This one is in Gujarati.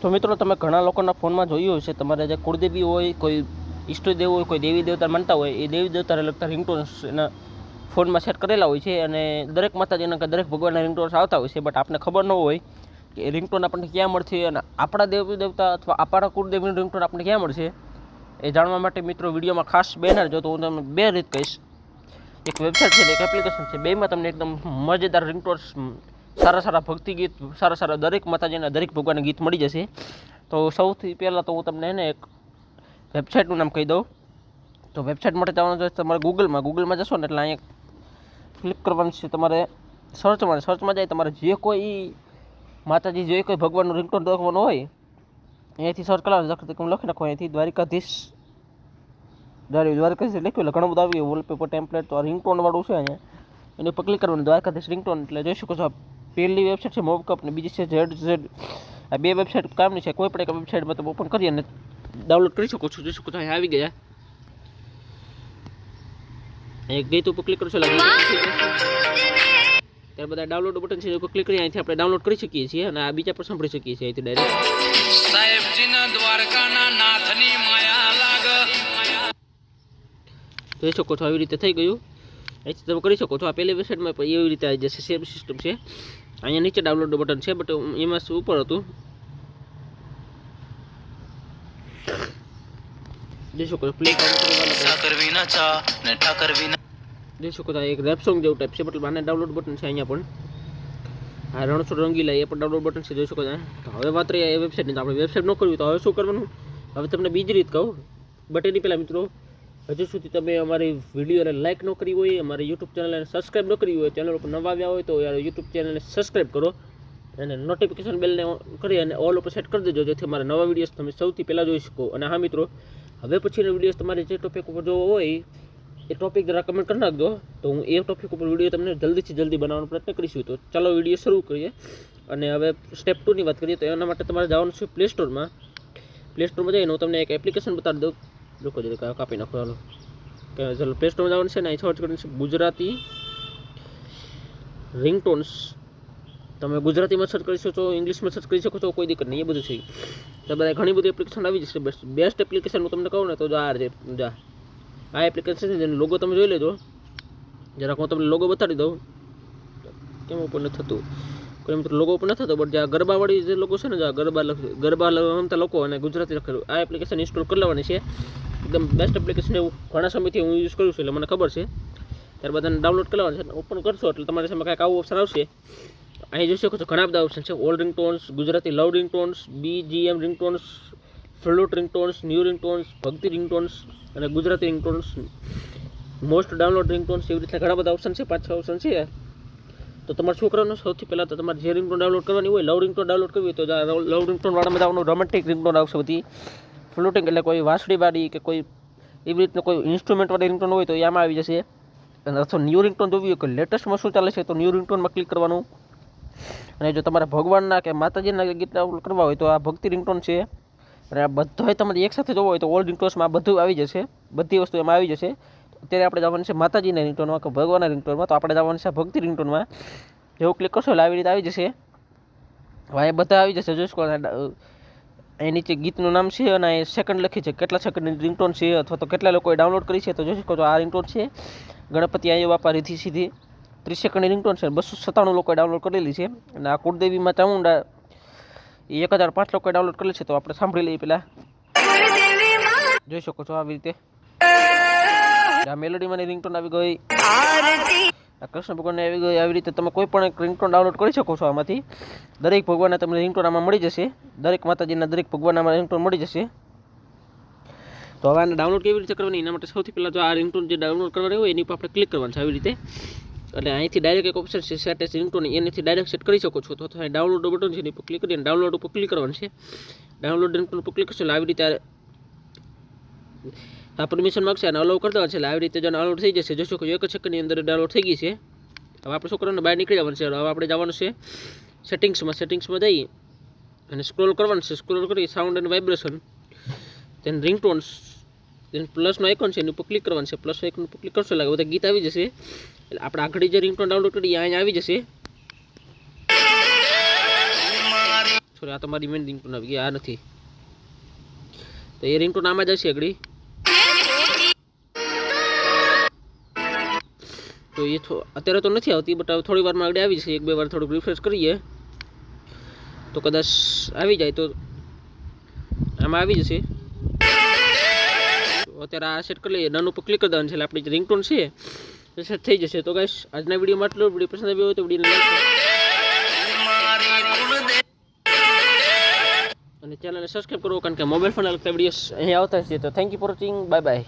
તો મિત્રો, તમે ઘણા લોકોના ફોનમાં જોયું હશે, તમારે જે કુળદેવી હોય, કોઈ ઈષ્ટદેવ હોય, કોઈ દેવી દેવતા માનતા હોય, એ દેવી દેવતાને લગતા રિંગટોન્સ એના ફોનમાં સેટ કરેલા હોય છે અને દરેક માતાજીના કે દરેક ભગવાનના રિંગટોન્સ આવતા હોય છે. બટ આપને ખબર ન હોય કે રિંગટોન આપણને ક્યાં મળશે અને આપણા દેવી દેવતા અથવા આપણા કુળદેવીનું રિંગટોન આપણને ક્યાં મળશે, એ જાણવા માટે મિત્રો, વિડીયોમાં ખાસ બેનર જો તો હું તમને બે રીત કહીશ. એક વેબસાઇટ છે એક એપ્લિકેશન છે. બેમાં તમને એકદમ મજેદાર રિંગટોન્સ સારા સારા ભક્તિ ગીત, સારા સારા દરેક માતાજીના દરેક ભગવાનના ગીત મળી જશે. તો સૌથી પહેલાં તો હું તમને એને એક વેબસાઇટનું નામ કહી દઉં. તો વેબસાઇટ માટે જવાનું છે તમારે ગૂગલમાં ગૂગલમાં જશો ને એટલે અહીંયા ક્લિક કરવાનું છે તમારે સર્ચમાં સર્ચમાં જાય તમારે જે કોઈ માતાજી, જે કોઈ ભગવાનનું રિંગટોન રાખવાનું હોય, અહીંયાથી સર્ચ કરવાનું લખી નાખો. અહીંયાથી દ્વારિકાધીશ દ્વારી દ્વારિકાધીશ લખ્યું. એટલે ઘણું બધું આવી ગયું. વોલપેપર ટેમ્પલેટ તો આ રિંગટોન વાળું છે અહીંયા. એની ઉપર ક્લિક કરવાનું. દ્વારકાધીશ રિંગટોન એટલે જોઈ શકો છો આ પહેલી વેબસાઇટ છે મોબકપ ને બીજી છે ઝેડ ઝેડ આ બે વેબસાઇટ કામની છે કોઈ પણ એક વેબસાઇટમાં તમે ઓપન કરી અને ડાઉનલોડ કરી શકો છો જોઈ શકો છો અહીંયા આવી ગયા. એક ગીત ઉપર ક્લિક કરશો એટલે ગીત થઈ જશે. ત્યાર બધા ડાઉનલોડ બટન છે એની ઉપર ક્લિક કરી અહીંથી આપણે ડાઉનલોડ કરી શકીએ છીએ અને આ બીજા પર સાંભળી શકીએ છીએ અહીંથી ડાયરેક્ટ સાહેબજીના દ્વારકાના નાથની માયા લાગ. જોઈ શકો છો આવી રીતે થઈ ગયું. અહીંથી તમે કરી શકો છો આ પહેલી વેબસાઇટમાં પણ એવી રીતે આવી જશે સેમ સિસ્ટમ છે અહીંયા નીચે ડાઉનલોડ બટન છે બટ એમાં શું ઉપર હતું? જોઈ શકો પ્લે કરવી ચા ને જોઈ શકો છો એક રેપ સોંગ જેવું ટાઈપ છે મતલબ આને ડાઉનલોડ બટન છે અહીંયા પણ. આ રણછોડ રંગીલા એ પણ ડાઉનલોડ બટન છે જોઈ શકો છો. તો હવે વાત રહી એ વેબસાઇટની તો આપણે વેબસાઇટ ન કરવી તો હવે શું કરવાનું? હવે તમને બીજી રીત કહું. બટ એની પહેલાં મિત્રો હજુ સુધી તમે અમારી વિડીયોને લાઇક ન કરી હોય, અમારી યુટ્યુબ ચેનલને સબસ્ક્રાઇબ ન કરી હોય ચેનલ ઉપર નવા આવ્યા હોય તો યાર યુટ્યુબ ચેનલને સબસ્ક્રાઈબ કરો અને નોટિફિકેશન બેલને કરી અને ઓલ ઉપર સેટ કરી દેજો, જેથી અમારા નવા વિડીયોઝ તમે સૌથી પહેલાં જોઈ શકો. અને હા મિત્રો, હવે પછીના વિડીયોઝ તમારે જે ટોપિક ઉપર જોવો હોય, એ ટોપિક જરા કમેન્ટ કરી નાખજો. તો હું એ ટોપિક ઉપર વીડિયો તમને જલ્દીથી જલ્દી બનાવવાનો પ્રયત્ન કરીશું. તો ચાલો વીડિયો શરૂ કરીએ. અને હવે સ્ટેપ ટુની વાત કરીએ, તો એના માટે તમારે જવાનું છે પ્લે સ્ટોરમાં પ્લે સ્ટોરમાં જઈને હું તમને એક એપ્લિકેશન બતાવી દઉં. લોકો જે કાપી નાખો ચાલો કે ચાલો પ્લે જવાનું છે ને અહીં સર્ચ કરવાનું છે ગુજરાતી રિંગટોન્સ. તમે ગુજરાતીમાં સર્ચ કરી શકો છો ઇંગ્લિશમાં સર્ચ કરી શકો છો, કોઈ દિક્કત નહીં, એ બધું છે. તો બધા ઘણી બધી એપ્લિકેશન આવી જશે. બેસ્ટ બેસ્ટ એપ્લિકેશન હું તમને કહું ને, તો જો આ છે જા. આ એપ્લિકેશન છે જેનો લોગો તમે જોઈ લેજો. જરાક હું તમને લોગો બતાડી દઉં. કેમ ઉપર નથી થતું? કોઈ મિત્રો લોગો ઉપર નથી થતો બટ જે ગરબાવાળી જે લોકો છે ને, જે ગરબા ગરબા રમતા લોકો અને ગુજરાતી લખેલું, આ એપ્લિકેશન ઇન્સ્ટોલ કરી લેવાની છે. એકદમ બેસ્ટ એપ્લિકેશન એવું ઘણા સમયથી હું યુઝ કરું છું એટલે મને ખબર છે. ત્યારબાદ એને ડાઉનલોડ કરવાનું છે ઓપન કરશો એટલે તમારી સામે કાંઈક આવું ઓપ્શન આવશે. અહીં જોઈ શકો છો ઘણા બધા ઓપ્શન છે. All ringtones Gujarati love ringtones BGM ringtones flute ringtones new ringtones ભક્તિ રિંગટોન્સ અને Gujarati ringtones most download ringtones એવી રીતના ઘણા બધા ઓપ્શન છે. પાંચ, છ ઓપ્શન છે. તો તમારા શું કરવાનું સૌથી પહેલાં તો તમારે જે રિંગટોન ડાઉનલોડ કરવાની હોય લવ રિંગટોન ડાઉનલોડ કરવી હોય તો લવ રિંગટોનવાળામાં વાળામાં જવાનું રોમેન્ટિક રિંગટોન આવશે બધી. ફ્લુટિંગ એટલે કોઈ વાંસળીવાળી કે કોઈ એવી રીતના કોઈ ઇન્સ્ટ્રુમેન્ટવાળી રિંગટોન હોય તો એ આમાં આવી જશે. અને અથવા ન્યૂ રિંગટોન જોવી હોય કે લેટેસ્ટમાં શું ચાલે છે તો ન્યૂ રિંગટોનમાં ક્લિક કરવાનું. અને જો તમારે ભગવાનના કે માતાજીના ગીતના કરવા હોય તો આ ભક્તિ રિંગટોન છે. અને આ બધો તમારે એકસાથે જોવો હોય તો ઓલ રિંગટોન્સમાં બધું આવી જશે. બધી વસ્તુ એમાં આવી જશે. અત્યારે આપણે જવાનું છે માતાજીના રિંગટોનમાં કે ભગવાનના રિંગટોનમાં તો આપણે જવાનું છે ભક્તિ રિંગટોનમાં જેવું ક્લિક કરશો એટલે આવી રીતે આવી જશે. હવે બધા આવી જશે. જોઈ અહીં નીચે ગીતનું નામ છે અને એ સેકન્ડ લખી છે. કેટલા સેકન્ડની રિંગટોન છે અથવા તો કેટલા લોકોએ ડાઉનલોડ કરી છે તો જોઈ શકો છો આ રિંગટોન છે. ગણપતિ આયો બાપા રીધી સીધી. ત્રીસ સેકન્ડની રિંગટોન છે. બસો સત્તાણું લોકોએ ડાઉનલોડ કરેલી છે. અને આ કુળદેવીમાં ચામુંડા એ એક હજાર પાંચ લોકોએ ડાઉનલોડ કરેલી છે. તો આપણે સાંભળી લઈએ પહેલાં જોઈ શકો છો આવી રીતે. આ મેલોડીમાંની રિંગટોન આવી ગઈ. આ કૃષ્ણ ભગવાનને આવી આવી રીતે તમે કોઈ પણ રિંગટોન ડાઉનલોડ કરી શકો છો આમાંથી. દરેક ભગવાનના તમને રિંગટોન આમાં મળી જશે. દરેક માતાજીના દરેક ભગવાનના રિંગટોન મળી જશે. તો હવે આને ડાઉનલોડ કેવી રીતે કરવાની? એના માટે સૌથી પહેલાં જો આ રિંગટોન જે ડાઉનલોડ કરવાની હોય, એની ઉપર આપણે ક્લિક કરવાનું છે આવી રીતે. એટલે અહીંથી ડાયરેક્ટ એક ઓપ્શન છે સેટ એસ રિંગટોન એનાથી ડાયરેક્ટ સેટ કરી શકો છો. તો ડાઉનલોડ બટન છે એની ઉપર ક્લિક કરીને ડાઉનલોડ ઉપર ક્લિક કરવાનું છે. ડાઉનલોડ રિંગટોન ઉપર ક્લિક કરશો એટલે આવી રીતે આ પરમિશન માગશે અને અલાઉ કરતા હશે એટલે આવી રીતે જો ડાઉનલોડ થઈ જશે, જોશો કે એક સેકન્ડની અંદર ડાઉનલોડ થઈ ગઈ છે. હવે આપણે શું બહાર નીકળી જવાનું છે. હવે આપણે જવાનું છે સેટિંગ્સમાં સેટિંગ્સમાં જઈ અને સ્ક્રોલ કરવાનું છે. સ્ક્રોલ કરી સાઉન્ડ એન્ડ વાઇબ્રેશન તેન રિંગટોન્સ તેન પ્લસનો આઇકોન છે, એની ઉપર ક્લિક કરવાનું છે. પ્લસ આઇકોન ઉપર ક્લિક કરશો એટલે બધા ગીત આવી જશે. એટલે આપણે આગળ જે રિંગટોન ડાઉનલોડ કરી, અહીંયા આવી જશે. સોરી આ તમારી મેન રિંગટોન આવી ગઈ, આ નથી. તો એ રિંગટોન આમાં જશે આગળ. તો એ અત્યારે તો નથી આવતી બટ થોડી વારમાં આગળ આવી જશે. એક, બે વાર થોડુંક રિફ્રેશ કરીએ. તો કદાચ આવી જાય તો આમાં આવી જશે. અત્યારે આ સેટ કરી લઈએ. ડન ઉપર ક્લિક કરી દેવાનું છે, એટલે આપણી જે રિંગટોન છે, એ સેટ થઈ જશે. તો કાંઈ આજના વિડીયોમાં આટલું વીડિયો પસંદ આવ્યો હોય તો વિડીયોને અને ચેનલને સબસ્ક્રાઈબ કરો, કારણ કે મોબાઈલ ફોન લગતા વીડિયો અહીંયા આવતા છે. તો thank you for watching bye bye